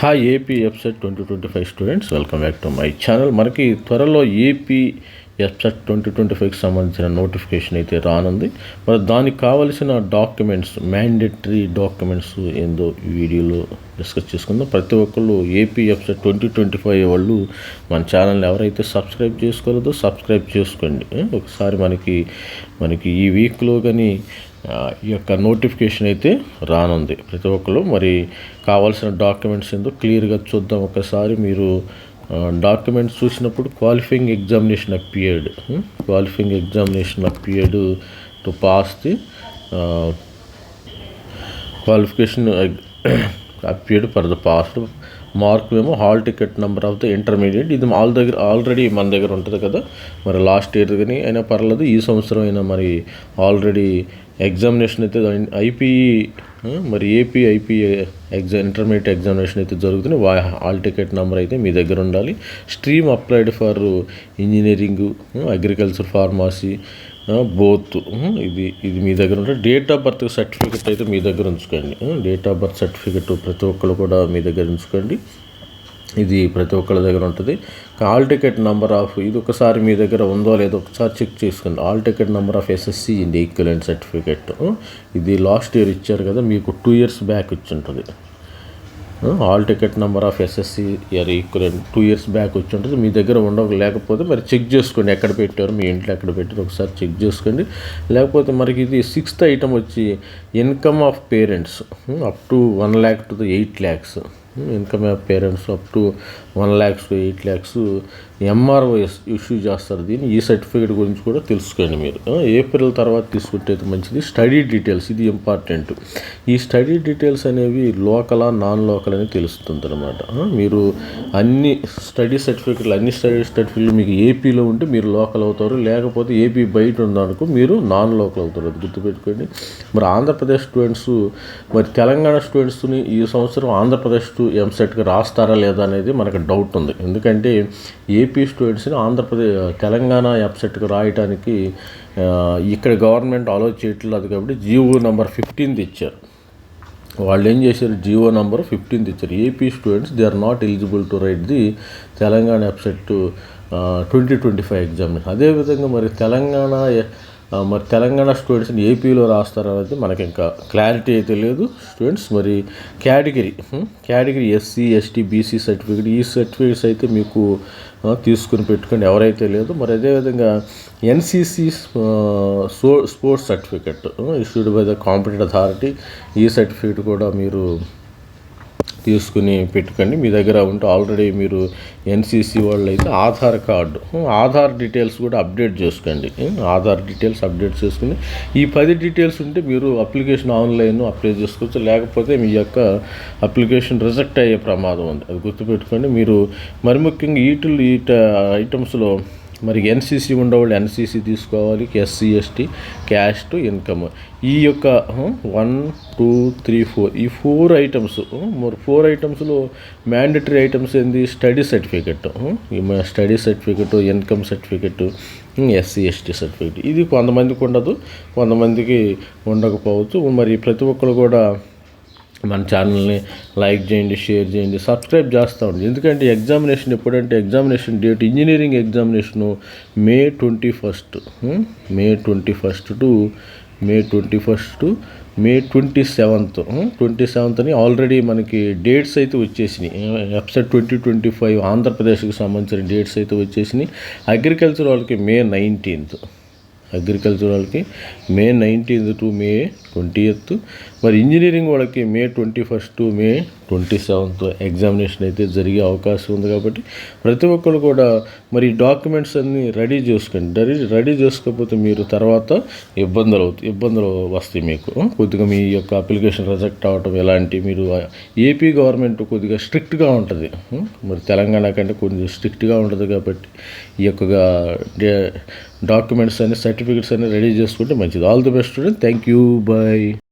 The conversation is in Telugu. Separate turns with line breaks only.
Hi AP EAPCET twenty twenty five students welcome back to my channel మనకి త్వరలో ఏపీ ఎఫ్సెట్ ట్వంటీ ట్వంటీ ఫైవ్కి సంబంధించిన నోటిఫికేషన్ అయితే రానుంది. మరి దానికి కావలసిన డాక్యుమెంట్స్ మ్యాండేటరీ డాక్యుమెంట్స్ ఏందో వీడియోలో డిస్కస్ చేసుకుందాం. ప్రతి ఒక్కళ్ళు AP EAPCET twenty twenty five వాళ్ళు మన ఛానల్ని ఎవరైతే సబ్స్క్రైబ్ చేసుకోలేదో సబ్స్క్రైబ్ చేసుకోండి. ఒకసారి మనకి మనకి ఈ వీక్లో కానీ ఈ యొక్క నోటిఫికేషన్ అయితే రానుంది. ప్రతి ఒక్కరు మరి కావాల్సిన డాక్యుమెంట్స్ ఏందో క్లియర్గా చూద్దాం ఒకసారి. మీరు డాక్యుమెంట్స్ చూసినప్పుడు qualifying examination appeared qualifying examination appeared to pass the qualification appeared for the passed mark ఏమో hall ticket number of the intermediate ఇది ఆల్ దగ్గర ఆల్రెడీ మన దగ్గర ఉంటుంది కదా. మరి లాస్ట్ ఇయర్ కానీ అయినా పర్లేదు ఈ సంవత్సరం అయినా మరి ఆల్రెడీ ఎగ్జామినేషన్ అయితే ఐపీఈ మరి AP IPE exam intermediate examination అయితే జరుగుతుంది వా హాల్ టికెట్ నెంబర్ అయితే మీ దగ్గర ఉండాలి. Stream applied for engineering agriculture pharmacy both ఇది ఇది మీ దగ్గర ఉంటే డేట్ ఆఫ్ బర్త్ సర్టిఫికెట్ అయితే మీ దగ్గర ఉంచుకోండి. డేట్ ఆఫ్ బర్త్ సర్టిఫికెట్ ప్రతి ఒక్కరు కూడా మీ దగ్గర ఉంచుకోండి. ఇది ప్రతి ఒక్కరి దగ్గర ఉంటుంది. ఆల్ టికెట్ నెంబర్ ఆఫ్ ఇది ఒకసారి మీ దగ్గర ఉందో లేదో ఒకసారి చెక్ చేసుకోండి. Hall ticket number of SSC in equivalent certificate ఇది లాస్ట్ ఇయర్ ఇచ్చారు కదా మీకు టూ ఇయర్స్ బ్యాక్ ఇచ్చి ఉంటుంది hall ticket number of SSC year equivalent two years back వచ్చి ఉంటుంది మీ దగ్గర ఉండక లేకపోతే మరి చెక్ చేసుకోండి ఎక్కడ పెట్టారు మీ ఇంట్లో ఎక్కడ పెట్టారు ఒకసారి చెక్ చేసుకోండి. లేకపోతే మనకి ఇది సిక్స్త్ ఐటమ్ వచ్చి income of parents up to one lakh two eight lakhs income of parents up to one lakhs eight lakhs MRO issue చేస్తారు. దీన్ని ఈ సర్టిఫికేట్ గురించి కూడా తెలుసుకోండి మీరు. ఏప్రిల్ తర్వాత తీసుకుంటే మంచిది. స్టడీ డీటెయిల్స్ ఇది ఇంపార్టెంట్ ఈ స్టడీ డీటెయిల్స్ అనేవి లోకలా నాన్ లోకల్ అని తెలుస్తుంది అనమాట మీరు అన్ని స్టడీ సర్టిఫికెట్లు అన్ని స్టడీ సర్టిఫికెట్లు మీకు ఏపీలో ఉంటే మీరు లోకల్ అవుతారు. లేకపోతే ఏపీ బయట ఉందనుకో మీరు నాన్ లోకల్ అవుతారు. అది గుర్తుపెట్టుకోండి. మరి ఆంధ్రప్రదేశ్ స్టూడెంట్స్ మరి తెలంగాణ స్టూడెంట్స్ని ఈ సంవత్సరం ఆంధ్రప్రదేశ్ టు ఎంసెట్కి రాస్తారా లేదా అనేది మనకు డౌట్ ఉంది. ఎందుకంటే ఏపీ స్టూడెంట్స్ని ఆంధ్రప్రదేశ్ తెలంగాణ ఎంసెట్కి రాయటానికి ఇక్కడ గవర్నమెంట్ అలో చేయట్లేదు కాబట్టి జీవో నెంబర్ ఫిఫ్టీన్త్ ఇచ్చారు వాళ్ళు ఏం చేశారు జియో నంబర్ ఫిఫ్టీన్త్ ఇచ్చారు AP students they are not eligible to write the Telangana website twenty twenty five examination అదేవిధంగా మరి తెలంగాణ మరి తెలంగాణ స్టూడెంట్స్ని ఏపీలో రాస్తారనేది మనకి ఇంకా క్లారిటీ అయితే లేదు. స్టూడెంట్స్ మరి category category SC ST BC certificate ఈ సర్టిఫికేట్స్ అయితే మీకు తీసుకుని పెట్టుకోండి. ఎవరైతే లేదు మరి అదేవిధంగా NCC sports certificate issued by the competent authority ఈ సర్టిఫికేట్ కూడా మీరు తీసుకుని పెట్టుకోండి. మీ దగ్గర ఉంటే ఆల్రెడీ మీరు ఎన్సీసీ వాళ్ళు అయితే ఆధార్ కార్డు ఆధార్ డీటెయిల్స్ కూడా అప్డేట్ చేసుకోండి. ఆధార్ డీటెయిల్స్ అప్డేట్ చేసుకుని ఈ పది డీటెయిల్స్ ఉంటే మీరు అప్లికేషన్ ఆన్లైన్ అప్లై చేసుకోవచ్చు. లేకపోతే మీ యొక్క అప్లికేషన్ రిజెక్ట్ అయ్యే ప్రమాదం ఉంది. అది గుర్తుపెట్టుకోండి. మీరు మరి ముఖ్యంగా ఈటులు ఈట ఐటమ్స్లో మరి ఎన్సీసీ ఉండేవాళ్ళు ఎన్సీసీ తీసుకోవాలి ఎస్సీ ఎస్టీ క్యాస్ట్ ఇన్కమ్. ఈ యొక్క వన్ టూ త్రీ ఫోర్ ఈ ఫోర్ ఐటమ్స్ మరి ఫోర్ ఐటమ్స్లో మ్యాండటరీ ఐటమ్స్ ఏంది? Study certificate study certificate income certificate SC ST certificate. ఇది కొంతమందికి ఉండదు కొంతమందికి ఉండకపోవచ్చు. మరి ప్రతి ఒక్కరు కూడా మన ఛానల్ని లైక్ చేయండి షేర్ చేయండి సబ్స్క్రైబ్ చేస్తూ ఉండండి. ఎందుకంటే ఎగ్జామినేషన్ ఎప్పుడంటే examination date engineering examination May twenty first May twenty first to May twenty first May twenty seventh twenty సెవెంత్ని already మనకి డేట్స్ అయితే వచ్చేసినాయి. వెబ్సైట్ ట్వంటీ ట్వంటీ ఫైవ్ ఆంధ్రప్రదేశ్కి సంబంధించిన డేట్స్ అయితే వచ్చేసినాయి. అగ్రికల్చర్ వాళ్ళకి మే నైన్టీన్త్ అగ్రికల్చర్ వాళ్ళకి May nineteenth to May twenty eighth మరి ఇంజనీరింగ్ వాళ్ళకి May twenty first to May twenty seventh examination అయితే జరిగే అవకాశం ఉంది కాబట్టి ప్రతి ఒక్కరు కూడా మరి డాక్యుమెంట్స్ అన్నీ రెడీ చేసుకోండి. రెడీ రెడీ చేసుకోకపోతే మీరు తర్వాత ఇబ్బందులు అవుతాయి ఇబ్బందులు వస్తాయి మీకు. కొద్దిగా మీ యొక్క అప్లికేషన్ రిజెక్ట్ అవ్వటం ఎలాంటి మీరు ఏపీ గవర్నమెంట్ కొద్దిగా స్ట్రిక్ట్గా ఉంటుంది. మరి తెలంగాణ కంటే కొంచెం స్ట్రిక్ట్గా ఉంటుంది కాబట్టి ఈ యొక్క డాక్యుమెంట్స్ అన్ని సర్టిఫికెట్స్ అన్ని రెడీ చేసుకుంటే మంచిది. All the best student. Thank you. Bye play